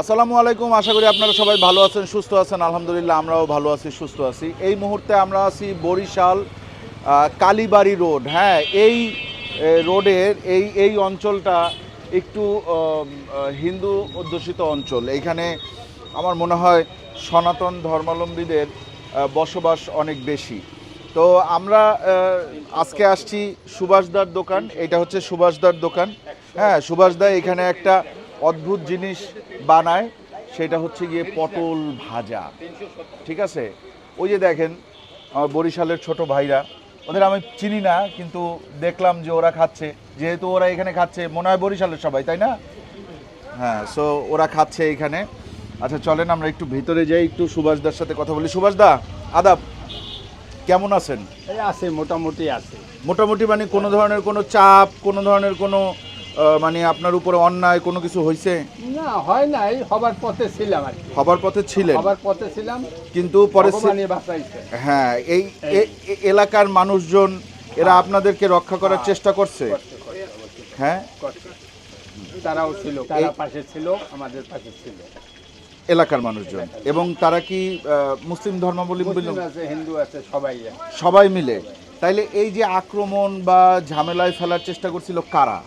আসসালামু আলাইকুম, আশা করি আপনারা সবাই ভালো আছেন, সুস্থ আছেন। আলহামদুলিল্লাহ, আমরাও ভালো আছি, সুস্থ আছি। এই মুহূর্তে আমরা আছি বরিশাল কালীবাড়ি রোড। হ্যাঁ এই রোডের, এই এই অঞ্চলটা একটু হিন্দু অধ্যুষিত অঞ্চল। এইখানে আমার মনে হয় সনাতন ধর্মাবলম্বীদের বসবাস অনেক বেশি। তো আমরা আজকে আসছি সুভাষদার দোকান। এটা হচ্ছে সুভাষদার দোকান। হ্যাঁ সুভাষদা এখানে একটা অদ্ভুত জিনিস বানায় সেটা হচ্ছে গিয়ে পটল ভাজা। ঠিক আছে? ওই যে দেখেন আমার বরিশালের ছোট ভাইরা ওদের আমি চিনি না কিন্তু দেখলাম যে ওরা খাচ্ছে। যেহেতু ওরা এখানে খাচ্ছে মনে হয় বরিশালের সবাই তাই না? হ্যাঁ সো ওরা খাচ্ছে এখানে। আচ্ছা চলেন আমরা একটু ভিতরে যাই একটু সুভাষদার সাথে কথা বলি। সুভাষদা আদাব কেমন আছেন? এই আছে মোটামুটি আছে। মোটামুটি মানে কোনো ধরনের কোনো চাপ কোনো ধরনের কোনো মানে আপনার উপরে অন্যায় কোনো কিছু হয়েছে না হয় নাই হবার পথে ছিলাম আর কি। হবার পথে ছিলেন। হবার পথে ছিলাম কিন্তু পরে সে- ভগবানই বাঁচাইছে। হ্যাঁ এই এ- এ- এলাকার মানুষজন এরা আপনাদেরকে রক্ষা করার চেষ্টা করছে? হ্যাঁ? তারাও ছিল তারা পাশে ছিল আমাদের পাশে ছিল। এলাকার মানুষজন। এবং তারা কি আহ, মুসলিম ধর্মাবলম্বী মুসলিম আছে হিন্দু আছে সবাই আছে। সবাই মিলে। তাইলে এই যে আক্রমণ বা ঝামেলায় ফেলার চেষ্টা করছিল কারা?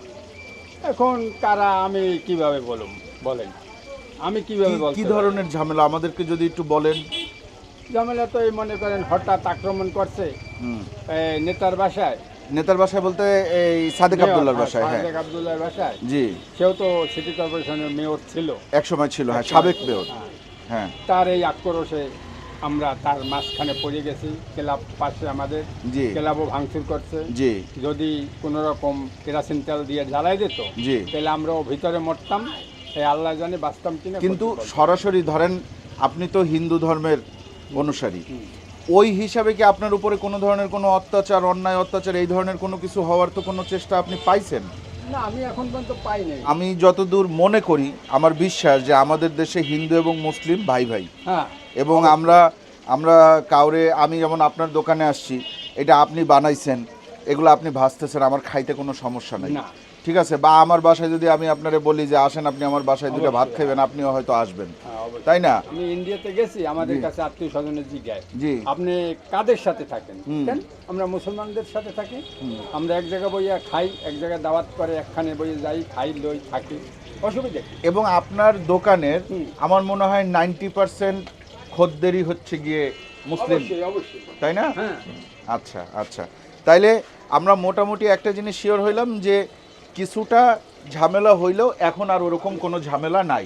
এখন কারা আমি কীভাবে বলুম? বলেন। আমি কীভাবে কি- কি ধরনের ঝামেলা? আমাদেরকে যদি একটু বলেন। ঝামেলা তো এই মনে করেন হঠাৎ আক্রমণ করছে। নেতার বাসায়। নেতার বাসায় বলতে এই সাদেক আবদুল্লার বাসায় হ্যাঁ। সাদেক আব্দুল্লাহর বাসায়। জি। সেও তো সিটি কর্পোরেশনের মেয়র ছিল। এক সময় ছিল হ্যাঁ সাবেক মেয়র। হ্যাঁ। হ্যাঁ। তার এই আক্রোশে আমরা তার মাঝখানে পড়ে গেছি ক্লাব পাশে আমাদের জি। ক্লাবও ভাঙচুর করছে। জি। যদি কোনো রকম কেরাসিন তেল দিয়ে জ্বালাই দিত জি। তাহলে আমরাও ভিতরে মরতাম এই আল্লাহ জানে বাঁচতাম কিনা কিন্তু করতে। সরাসরি ধরেন আপনি তো হিন্দু ধর্মের অনুসারী। ওই হিসাবে কি আপনার উপরে কোনো ধরনের কোনো অত্যাচার অন্যায় অত্যাচার এই ধরনের কোনো কিছু হওয়ার তো কোনো চেষ্টা আপনি পাইছেন? আমি এখন পর্যন্ত পাই নাই। আমি যতদূর মনে করি আমার বিশ্বাস যে আমাদের দেশে হিন্দু এবং মুসলিম ভাই ভাই। হ্যাঁ। এবং আমরা আমরা কাউরে আমি যেমন আপনার দোকানে আসছি এটা আপনি বানাইছেন এগুলো আপনি ভাজতেছেন আমার খাইতে কোনো সমস্যা নাই। ঠিক আছে? বা আমার বাসায় যদি আমি আপনারে বলি যে আসেন আপনি আমার বাসায় দুটো ভাত খাবেন আপনিও হয়তো আসবেন। হ্যাঁ, তাই না? আমি ইন্ডিয়াতে গেছি আমাদের কাছে আত্মীয় স্বজনের জিজ্ঞায় জি। আপনি কাদের সাথে থাকেন? আমরা মুসলমানদের সাথে থাকি। আমরা এক জায়গায় বইয়া খাই এক জায়গায় দাওয়াত করে একখানে বইয়ে যাই খাই লই থাকি। অসুবিধা? এবং আপনার দোকানের আমার মনে হয় নাইনটি পার্সেন্ট খদ্দেরই হচ্ছে গিয়ে মুসলিম। তাই না? হ্যাঁ। আচ্ছা আচ্ছা। তাইলে আমরা মোটামুটি একটা জিনিস শিওর হইলাম যে কিছুটা ঝামেলা হইলেও এখন আর ওরকম কোনো ঝামেলা নাই।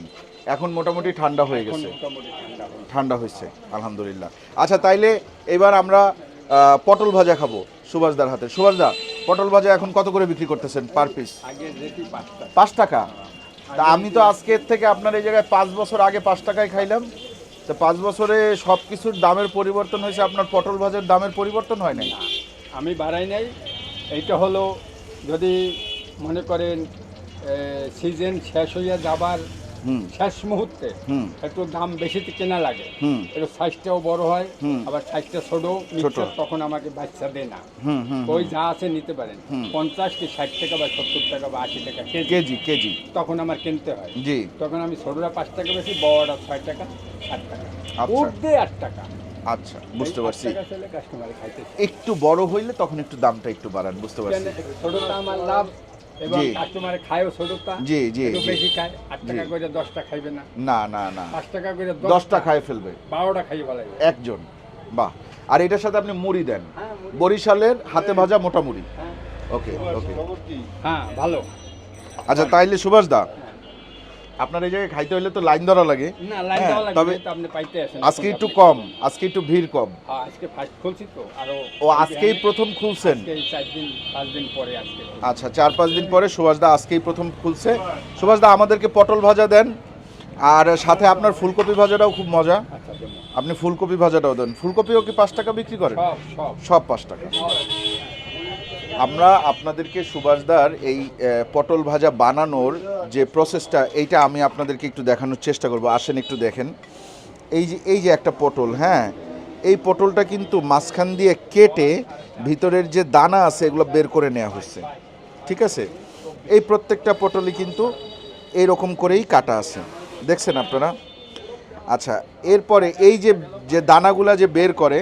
এখন মোটামুটি ঠান্ডা হয়ে গেছে। ঠান্ডা হয়েছে। আলহামদুলিল্লাহ। আচ্ছা তাইলে এবার আমরা পটল ভাজা খাব সুভাষদার হাতে। সুভাষদা পটল ভাজা এখন কত করে বিক্রি করতেছেন পার পিস পাঁচ টাকা। তা আমি তো আজকের থেকে আপনার এই জায়গায় পাঁচ বছর আগে পাঁচ টাকায় খাইলাম। তো পাঁচ বছরে সব কিছুর দামের পরিবর্তন হয়েছে আপনার পটল ভাজার দামের পরিবর্তন হয় নাই? আমি বাড়াই নাই। এইটা হলো যদি মনে করেন সিজন শেষ হইয়া যাবার শেষ মুহূর্তে একটু দাম বেশিতে কেনা লাগে। একটু সাইজটাও বড় হয় আবার সাইজটা ছোট। মিক্সার তখন আমাকে বাচ্চা দেয় না। ওই যা আছে নিতে পারেন। পঞ্চাশ কি ষাট টাকা বা সত্তর টাকা বা আশি টাকা কেজি। কেজি তখন আমার কিনতে হয়। জি। তখন আমি ছোটরা পাঁচ টাকা বেশি বড়রা ছয় টাকা সাত টাকা। আচ্ছা। উঠবে আট টাকা। আচ্ছা বুঝতে পারছি। একটু বড় হইলে তখন একটু দামটা একটু বাড়ান বুঝতে পারছি। ছোটটা আমার লাভ এবং কাস্টমারে খায়ও ছোটটা জি জি বেশি খায় আট টাকা করে দশটা খাইবে না। না না না। পাঁচ টাকা করে দশটা খায় ফেলবে। বারোটা একজন। বাহ। আর এটার সাথে আপনি মুড়ি দেন। হ্যাঁ বরিশালের হাতে ভাজা মোটা মুড়ি। হ্যাঁ। ওকে ওকে। হ্যাঁ ভালো। আচ্ছা তাইলে সুভাষ দা আপনার এই জায়গায় খাইতে হলে তো লাইন ধরা লাগে। না লাইন হ্যাঁ, দেওয়া লাগবে তবে আপনি পাইতে আসেন আজকে একটু কম আজকে একটু ভিড় কম। হ্যাঁ, আজকে ফার্স্ট খুলছি তো আরও ও আজকেই প্রথম খুলছেন? দিন পাঁচ দিন পরে আজকে আচ্ছা চার পাঁচ দিন পরে সুভাষদা আজকেই প্রথম খুলছে। সুভাষদা আমাদেরকে পটল ভাজা দেন আর সাথে আপনার ফুলকপি ভাজাটাও খুব মজা। আচ্ছা আপনি ফুলকপি ভাজাটাও দেন। ফুলকপিও কি পাঁচ টাকা বিক্রি করেন? সব সব। সব পাঁচ টাকা। আমরা আপনাদেরকে সুভাষদার এই পটল ভাজা বানানোর যে প্রসেসটা এইটা আমি আপনাদেরকে একটু দেখানোর চেষ্টা করব। আসেন একটু দেখেন। এই যে এই যে একটা পটল হ্যাঁ? এই পটলটা কিন্তু মাঝখান দিয়ে কেটে ভিতরের যে দানা আছে, এগুলো বের করে নেওয়া হচ্ছে। ঠিক আছে? এই প্রত্যেকটা পটলই কিন্তু এইরকম করেই কাটা আছে। দেখছেন আপনারা? আচ্ছা এরপরে এই যে যে দানাগুলা যে বের করে,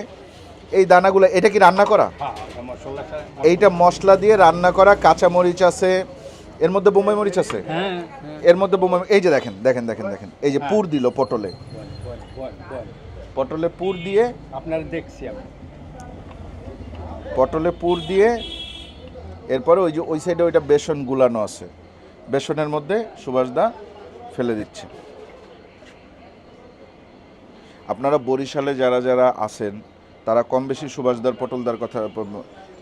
এই দানাগুলা, এটা কি রান্না করা? হ্যাঁ এইটা মশলা দিয়ে রান্না করা কাঁচা মরিচ আছে এর মধ্যে বোম্বাই মরিচ আছে? হ্যাঁ হ্যাঁ। এর মধ্যে বোম্বাই এই যে দেখেন দেখেন দেখেন দেখেন এই যে পুর দিল পটলে। পটলে পুর দিয়ে আপনারা দেখছি আমি। পটলে পুর দিয়ে এরপরে ওই যে ওই সাইডে ওইটা বেসন গুলানো আছে। বেসনের মধ্যে সুভাষদা ফেলে দিচ্ছে। আপনারা বরিশালে যারা যারা আছেন তারা কম বেশি সুভাষদার পটলদার কথা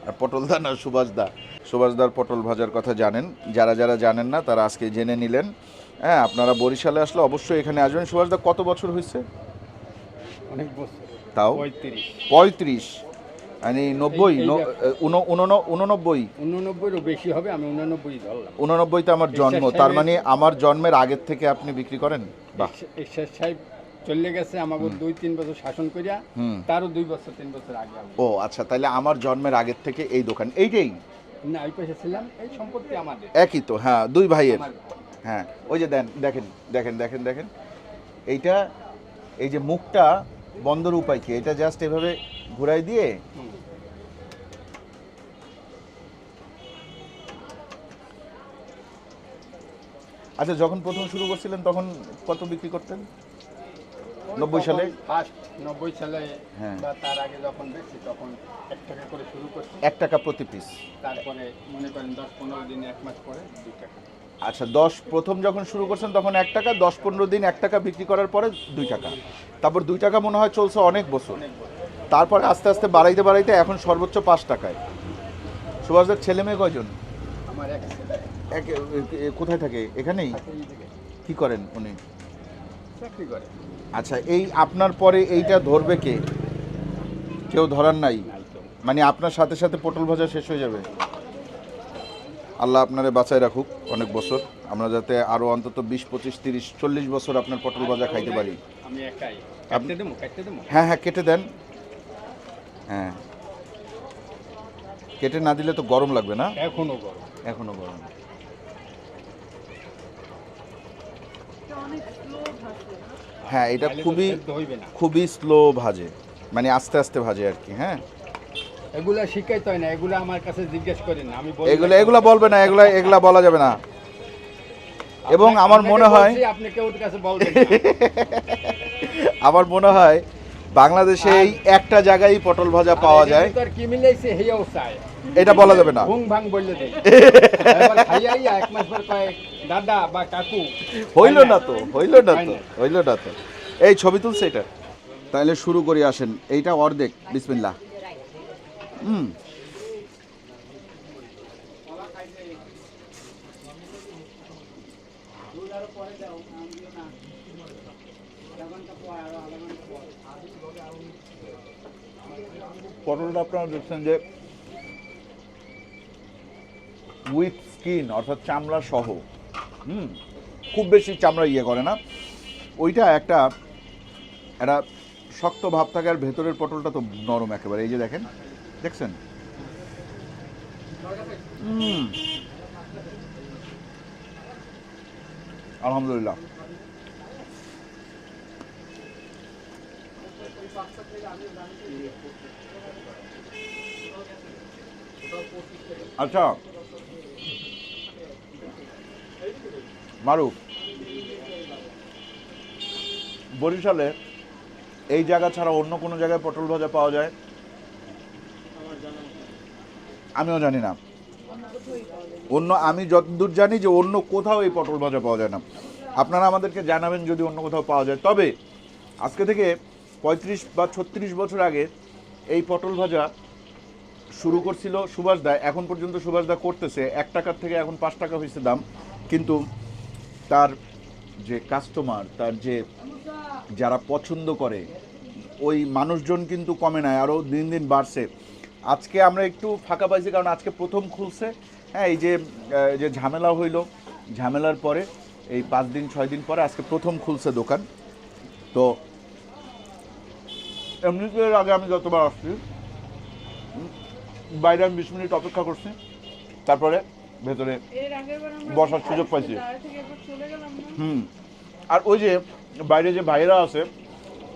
আর পটলদা না সুভাষদা সুভাষদার পটল ভাজার কথা জানেন। যারা যারা জানেন না তারা আজকে জেনে নিলেন। হ্যাঁ আপনারা বরিশালে আসলে অবশ্যই এখানে আসবেন। সুভাষদা কত বছর হয়েছে? অনেক বছর। তাও? পঁয়ত্রিশ। মানে নব্বই উননব্বই। উননব্বইরও বেশি হবে আমি উননব্বই ধরলাম। উননব্বইতে আমার জন্ম। তার মানে আমার জন্মের আগের থেকে আপনি বিক্রি করেন? বাহ। সাহেব চলে গেছে আমাকে দুই তিন বছর শাসন করিয়া তারও দুই বছর তিন বছর আগে ও আচ্ছা তাহলে আমার জন্মের আগের থেকে এই দোকান এইটাই? না ওই পাশে ছিলাম এই সম্পত্তি আমাদের। একই তো হ্যাঁ দুই ভাইয়ের। হ্যাঁ ওই যে দেন দেখেন দেখেন দেখেন দেখেন। এইটা এই যে মুখটা বন্ধর উপায় কি? এটা জাস্ট এভাবে ঘুরাই দিয়ে? আচ্ছা যখন প্রথম শুরু করছিলেন তখন কত বিক্রি করতেন? নব্বই সালে? ফার্স্ট নব্বই সালে হ্যাঁ। বা তার আগে যখন বেশি তখন এক টাকা করে শুরু করছি। এক টাকা প্রতি পিস তারপরে মনে করেন দশ পনেরো দিন এক মাস পরে দুই টাকা। আচ্ছা দশ প্রথম যখন শুরু করছেন তখন এক টাকা দশ পনেরো দিন এক টাকা বিক্রি করার পরে দুই টাকা। তারপর দুই টাকা মনে হয় চলছে অনেক বছর। তারপরে আস্তে আস্তে বাড়াইতে বাড়াইতে এখন সর্বোচ্চ পাঁচ টাকায়। সুভাষদার ছেলে মেয়ে কয়জন? আমার এক কোথায় থাকে? এখানেই? এই কি করেন উনি? চাকরি করে। আচ্ছা এই আপনার পরে এইটা ধরবে কে? কেউ ধরার নাই? মানে আপনার সাথে সাথে পটল ভাজা শেষ হয়ে যাবে? আল্লাহ আপনারে বাঁচায় রাখুক অনেক বছর। আমরা যাতে আরও অন্তত বিশ পঁচিশ তিরিশ চল্লিশ বছর আপনার পটল ভাজা খাইতে পারি। আপনি- হ্যাঁ হ্যাঁ কেটে দেন। হ্যাঁ। কেটে না দিলে তো গরম লাগবে না? এখনও গরম। এখনও গরম। হ্যাঁ? এটা খুবই খুবই স্লো ভাজে। মানে আস্তে আস্তে ভাজে আর কি হ্যাঁ? এগুলা শিখাইতে হয় না এগুলা আমার কাছে জিজ্ঞেস করেন না আমি বলি এগুলো এগুলা বলবে না এগুলা এগুলা বলা যাবে না। এবং আমার মনে হয় আপনি কেউ কাছে বলবেন আমার মনে হয় বাংলাদেশে এই একটা জায়গায় পটল ভাজা পাওয়া যায়। ভিতর কি মিলাইছে হেই অবস্থায়। এটা বলা যাবে না। ভুং ভাং বললে দেই। এবার খাইয়া আইয়া এক মাস পর কয় দাদা বা কাকু। হইল না তো হইল না তো। হইল না তো। এই ছবি তুলছে এটা। তাহলে শুরু করি আসেন। এইটা অর্ধেক বিসমিল্লাহ। হুম। পটলটা আপনারা দেখছেন যে উইথ স্কিন অর্থাৎ চামড়া সহ, হুম, খুব বেশি চামড়া ইয়ে করে না। ওইটা একটা একটা শক্ত ভাব থাকে আর ভেতরের পটলটা তো নরম একেবারে। এই যে দেখেন, দেখছেন? হুম। আলহামদুলিল্লাহ। আচ্ছা। মারুফ, বরিশালে এই জায়গা ছাড়া অন্য কোনো জায়গায় পটল ভাজা পাওয়া যায়? আমিও জানি না। অন্য, আমি যতদূর জানি যে অন্য কোথাও এই পটল ভাজা পাওয়া যায় না। আপনারা আমাদেরকে জানাবেন যদি অন্য কোথাও পাওয়া যায়। তবে আজকে থেকে পঁয়ত্রিশ বা ছত্রিশ বছর আগে এই পটল ভাজা শুরু করছিল সুভাষ দা, এখন পর্যন্ত সুভাষ দা করতেছে। এক টাকার থেকে এখন পাঁচ টাকা হয়েছে দাম। কিন্তু তার যে কাস্টমার তার যে যারা পছন্দ করে, ওই মানুষজন কিন্তু কমে নাই আরও দিন দিন বাড়ছে। আজকে আমরা একটু ফাঁকা পাইছি, কারণ আজকে প্রথম খুলছে। হ্যাঁ এই যে যে ঝামেলা হইল, ঝামেলার পরে, এই পাঁচ দিন, ছয় দিন পরে আজকে প্রথম খুলছে দোকান। তো, এমনিতে আগে আমি যতবার আসছি বাইরে আমি বিশ মিনিট অপেক্ষা করছি। তারপরে ভেতরে বসার সুযোগ পাইছি। হুম। আর ওই যে বাইরে যে ভাইরা আছে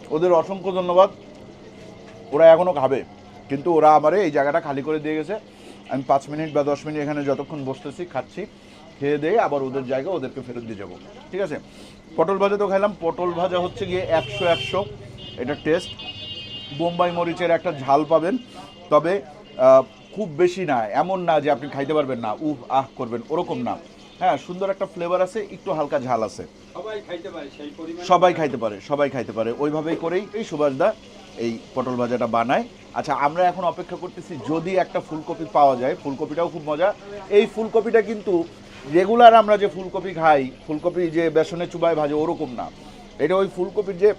ওদের অসংখ্য ধন্যবাদ। ওরা এখনও খাবে। কিন্তু ওরা আমারে এই জায়গাটা খালি করে দিয়ে গেছে। আমি পাঁচ মিনিট বা দশ মিনিট এখানে যতক্ষণ বসতেছি খাচ্ছি খেয়ে দিয়ে আবার ওদের জায়গা ওদেরকে ফেরত দিয়ে যাব। ঠিক আছে? পটল ভাজা তো খাইলাম। পটল ভাজা হচ্ছে গিয়ে একশো একশো। এটা টেস্ট বোম্বাই মরিচের একটা ঝাল পাবেন। তবে খুব বেশি না এমন না যে আপনি খাইতে পারবেন না। উহ আহ করবেন ওরকম না। হ্যাঁ সুন্দর একটা ফ্লেভার আছে একটু হালকা ঝাল আছে। সবাই খাইতে পারে সবাই খাইতে পারে সবাই খাইতে পারে। ওইভাবেই করেই এই সুভাষদা এই পটল ভাজাটা বানায়। আচ্ছা আমরা এখন অপেক্ষা করতেছি যদি একটা ফুলকপি পাওয়া যায় ফুলকপিটাও খুব মজা। এই ফুলকপিটা কিন্তু রেগুলার আমরা যে ফুলকপি খাই ফুলকপি যে বেসনে চুবায় ভাজে ওরকম না। এটা ওই ফুলকপির যে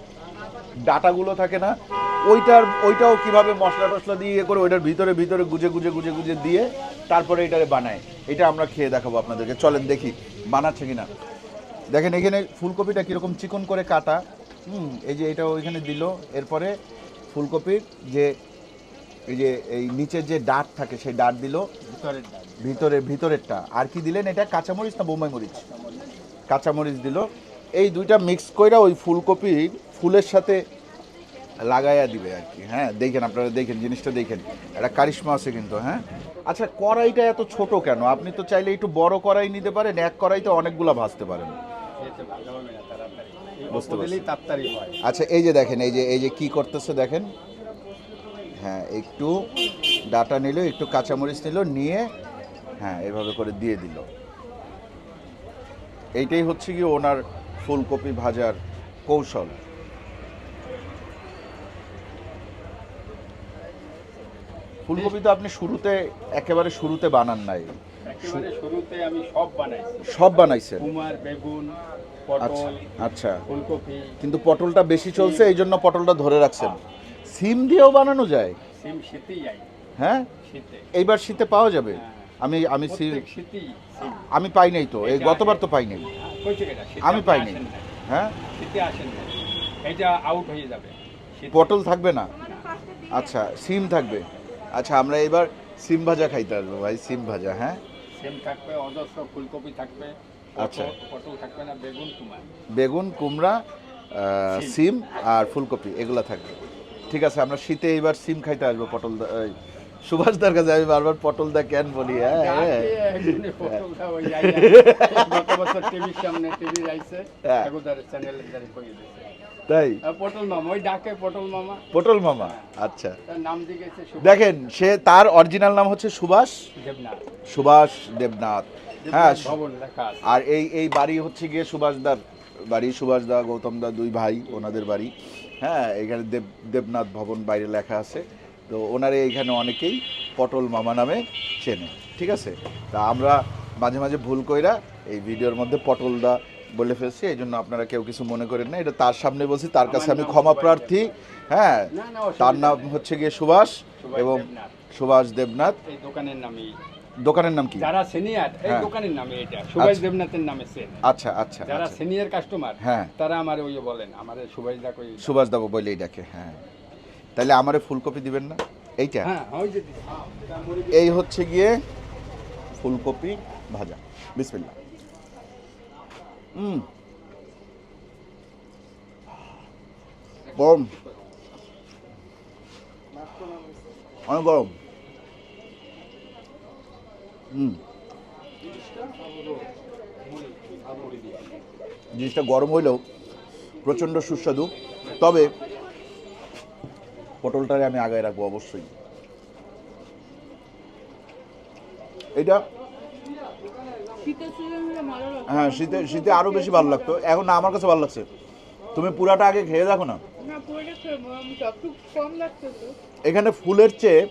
ডাটাগুলো থাকে না ওইটার ওইটাও কীভাবে মশলা টশলা দিয়ে ইয়ে করে ওইটার ভিতরে ভিতরে গুজে গুজে গুজে গুজে দিয়ে তারপরে এটারে বানায়। এটা আমরা খেয়ে দেখাবো আপনাদেরকে। চলেন দেখি বানাচ্ছে কিনা। দেখেন এখানে ফুলকপিটা কীরকম চিকন করে কাটা। হুম এই যে এটা ওইখানে দিল। এরপরে ফুলকপির যে এই যে এই নিচের যে ডাট থাকে সেই ডাট দিল। ভিতরের ভিতরে ভিতরেরটা। আর কি দিলেন এটা? কাঁচামরিচ না বোম্বাই মরিচ? কাঁচামরিচ দিল। এই দুইটা মিক্স করে ওই ফুলকপি ফুলের সাথে লাগাইয়া দিবে আর কি হ্যাঁ দেখেন আপনারা দেখেন, জিনিসটা দেখেন, একটা কারিশমা আছে কিন্তু হ্যাঁ। আচ্ছা কড়াইটা এত ছোট কেন? আপনি তো চাইলে একটু বড় কড়াই নিতে পারেন, এক কড়াইতে অনেকগুলো ভাজতে পারেন। বুঝতে আচ্ছা এই যে দেখেন, এই যে এই যে কি করতেছে দেখেন। হ্যাঁ একটু ডাটা নিল, একটু কাঁচামরিচ নিল, নিয়ে হ্যাঁ এভাবে করে দিয়ে দিল। এইটাই হচ্ছে কি ওনার ফুলকপি ভাজার কৌশল। ফুলকপি তো আপনি শুরুতে একেবারে শুরুতে বানান নাই। শুরুতে আমি সব বানাইছি। সব বানাইছেন? কুমার বেগুন আচ্ছা আচ্ছা। ফুলকপি। কিন্তু পটলটা বেশি চলছে এই জন্য পটলটা ধরে রাখছেন। সিম দিয়েও বানানো যায়? সিম শীতেই যাই হ্যাঁ? শীতে। এইবার শীতে পাওয়া যাবে? হ্যাঁ। আমি আমি আমি পাই নাই তো এই গতবার তো পাই নাই। আমি আপনি পাইনি আসেন না। হ্যাঁ? শীতে আসেন এটা আউট হয়ে যাবে। পটল থাকবে না? আচ্ছা সিম থাকবে। আচ্ছা আমরা এবার সিম ভাজা খাইতে আসব ভাই সিম ভাজা হ্যাঁ? সিম থাকবে অজস্র ফুলকপি থাকবে আচ্ছা। পটল- থাকবে না বেগুন কুমার বেগুন কুমড়া সিম। আর ফুলকপি এগুলো থাকবে। ঠিক আছে আমরা শীতে এবার সিম খাইতে আসব পটল দা- এই, সুভাষদার কাছে আমি বারবার পটল দা কেন বলি হ্যাঁ? হ্যাঁ। হ্যাঁ। তাই পটল মামা ওই ডাকে পটল মামা। পটল মামা আচ্ছা। নাম দেখেন সে তার অরিজিনাল নাম হচ্ছে সুভাষ? দেবনাথ। সুভাষ দেবনাথ। হ্যাঁ ভবন আর এই এই বাড়ি হচ্ছে গিয়ে সুভাষদার বাড়ি। সুভাষদা গৌতমদা দুই ভাই ওনাদের বাড়ি। হ্যাঁ এখানে দেব দেবনাথ ভবন বাইরে লেখা আছে। তো ওনারে এইখানে অনেকেই পটল মামা নামে চেনে ঠিক আছে? তা আমরা মাঝে মাঝে ভুল কইরা এই ভিডিওর মধ্যে পটলদা বলে ফেলছি এই জন্য আপনারা কেউ কিছু মনে করেন না। এটা তার সামনে বলছি তার কাছে আমি ক্ষমা প্রার্থী। হ্যাঁ তার নাম হচ্ছে গিয়ে সুভাষ এবং সুভাষ দেবনাথ। এই দোকানের নামই। দোকানের নাম কি? যারা সিনিয়র এই হ্যাঁ। দোকানের নামে এটা। সুভাষ আচ্ছা। দেবনাথের নামে সেন আচ্ছা আচ্ছা যারা আচ্ছা। সিনিয়র কাস্টমার হ্যাঁ। তারা আমার ওই বলেন আমার সুভাষ দা কই সুভাষ দাবো বলেই ডাকে হ্যাঁ। তাহলে আমারে ফুলকপি দিবেন না? এইটা? হ্যাঁ ওই যে এই হচ্ছে গিয়ে ফুলকপি ভাজা। বিসমিল্লা হুম গরম অনেক গরম হুম জিনিসটা গরম হইলেও প্রচণ্ড সুস্বাদু। তবে পটলটারে আমি আগায় রাখব অবশ্যই। এটা শীতের সিজন হলে ভালো লাগতো হ্যাঁ শীতে শীতে আরও বেশি ভালো লাগতো। এখন না আমার কাছে ভালো লাগছে। তুমি পুরাটা আগে খেয়ে দেখো না? এখানে ফুলের চেয়ে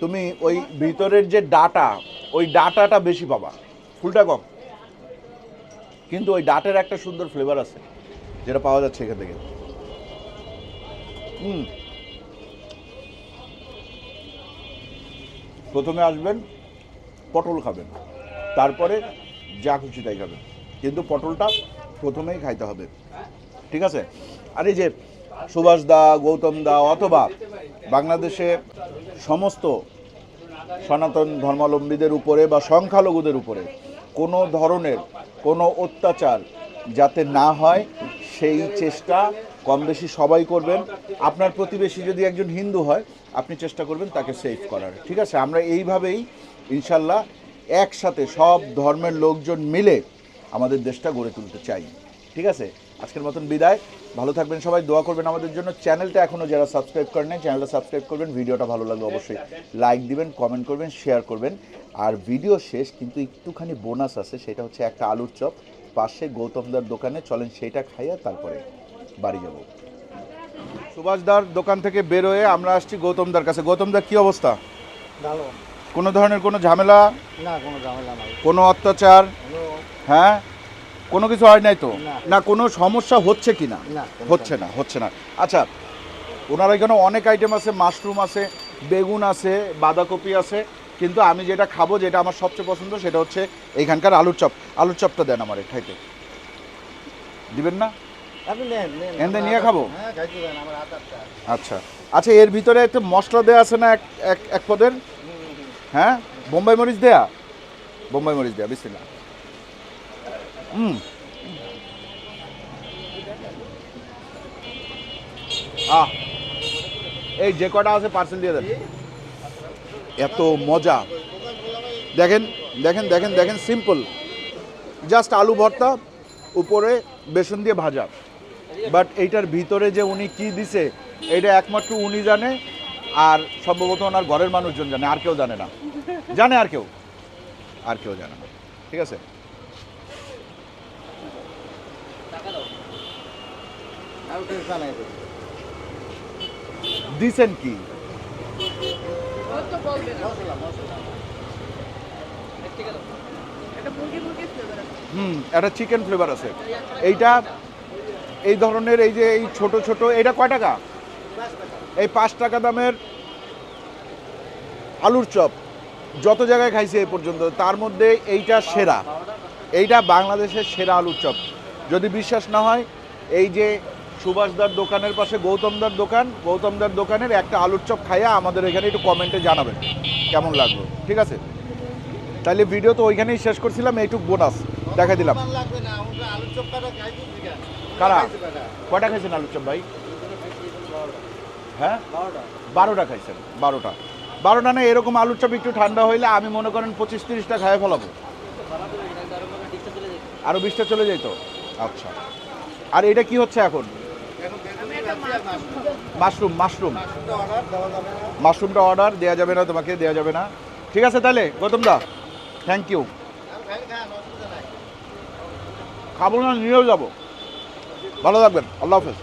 তুমি ওই ভিতরের যে ডাটা ওই ডাটাটা বেশি পাবা। ফুলটা কম। কিন্তু ওই ডাটের একটা সুন্দর ফ্লেভার আছে যেটা পাওয়া যাচ্ছে এখান থেকে। হুম। প্রথমে আসবেন পটল খাবেন। তারপরে যা খুশি তাই খাবেন কিন্তু পটলটা প্রথমেই খাইতে হবে। ঠিক আছে? আর এই যে সুভাষ দা, গৌতম দা অথবা বাংলাদেশে সমস্ত সনাতন ধর্মাবলম্বীদের উপরে বা সংখ্যালঘুদের উপরে কোনো ধরনের কোনো অত্যাচার যাতে না হয়, সেই চেষ্টা কম বেশি সবাই করবেন। আপনার প্রতিবেশী যদি একজন হিন্দু হয়, আপনি চেষ্টা করবেন তাকে সেভ করার। ঠিক আছে? আমরা এইভাবেই ইনশাল্লাহ একসাথে সব ধর্মের লোকজন মিলে আমাদের দেশটা গড়ে তুলতে চাই। ঠিক আছে? আজকের মতন বিদায়। ভালো থাকবেন সবাই, দোয়া করবেন আমাদের জন্য। চ্যানেলটা এখনও যারা সাবস্ক্রাইব করেন চ্যানেলটা সাবস্ক্রাইব করবেন। ভিডিওটা ভালো লাগলে অবশ্যই লাইক দিবেন, কমেন্ট করবেন, শেয়ার করবেন। আর ভিডিও শেষ, কিন্তু একটুখানি বোনাস আছে, সেটা হচ্ছে একটা আলুর চপ। পাশে গৌতমদার দোকানে, চলেন সেইটা খাইয়া তারপরে বাড়ি যাব। সুভাষদার দোকান থেকে বেরোয়ে আমরা আসছি গৌতমদার কাছে। গৌতমদার কি অবস্থা? ভালো। কোনো ধরনের কোনো ঝামেলা? না কোনো ঝামেলা নাই। কোনো অত্যাচার? হ্যাঁ? কোনো কিছু হয় নাই তো? না। কোনো সমস্যা হচ্ছে কি না? হচ্ছে না হচ্ছে না। আচ্ছা ওনার এখানে অনেক আইটেম আছে মাশরুম আছে বেগুন আছে বাঁধাকপি আছে কিন্তু আমি যেটা খাব যেটা আমার সবচেয়ে পছন্দ সেটা হচ্ছে এইখানকার আলুর চপ। আলুর চপটা দেন আমার খাইতে। দিবেন না? এনদে নিয়ে খাব? হ্যাঁ আচ্ছা। আচ্ছা এর ভিতরে একটা মশলা দেওয়া আছে না এক এক এক পদের? হ্যাঁ? বোম্বাই মরিচ দেয়া? বোম্বাই মরিচ দেয়া, বিসমিল্লাহ। হুম আহ, এই যে কটা আছে পার্সেল দিয়ে দেন। এত মজা। দেখেন দেখেন দেখেন দেখেন সিম্পল জাস্ট আলু ভর্তা, উপরে বেসন দিয়ে ভাজা। বাট এইটার ভিতরে যে উনি কি দিছে, এটা একমাত্র উনি জানে, আর সম্ভবত ওনার ঘরের মানুষজন জানে, আর কেউ জানে না। জানে আর কেউ। আর কেউ জানে না। ঠিক আছে? দিছেন কি? হুম, একটা চিকেন ফ্লেভার আছে। এইটা, এই ধরনের এই যে এই ছোট ছোট এটা কয় টাকা? এই পাঁচ টাকা দামের আলুর চপ। যত জায়গায় খাইছি এই পর্যন্ত তার মধ্যে এইটা সেরা। এইটা বাংলাদেশের সেরা আলুর চপ। যদি বিশ্বাস না হয় এই যে সুভাষদার দোকানের পাশে গৌতমদার দোকান গৌতমদার দোকানের একটা আলুর চপ খাইয়া আমাদের এখানে একটু কমেন্টে জানাবেন কেমন লাগল? ঠিক আছে? তাহলে ভিডিও তো ওইখানেই শেষ করছিলাম এইটুক বোনাস দেখা দিলাম। কারা? কাটা কয়টা? খাইছেন আলুর চপ ভাই? হ্যাঁ? বারোটা খাইছেন বারোটা। বারোটা না এরকম আলুর চপ একটু ঠান্ডা হইলে আমি মনে করেন পঁচিশ তিরিশটা খাইয়ে ফেলাবো। আরও বিশটা চলে যেত। আচ্ছা। আর এটা কি হচ্ছে এখন? Mushroom mushroom. মাশরুমটা অর্ডার দেওয়া যাবে না তোমাকে দেওয়া যাবে না। ঠিক আছে তাহলে, গৌতম দা থ্যাংক ইউ খাব না, নিয়েও যাব। ভালো থাকবেন, আল্লাহ হাফেজ।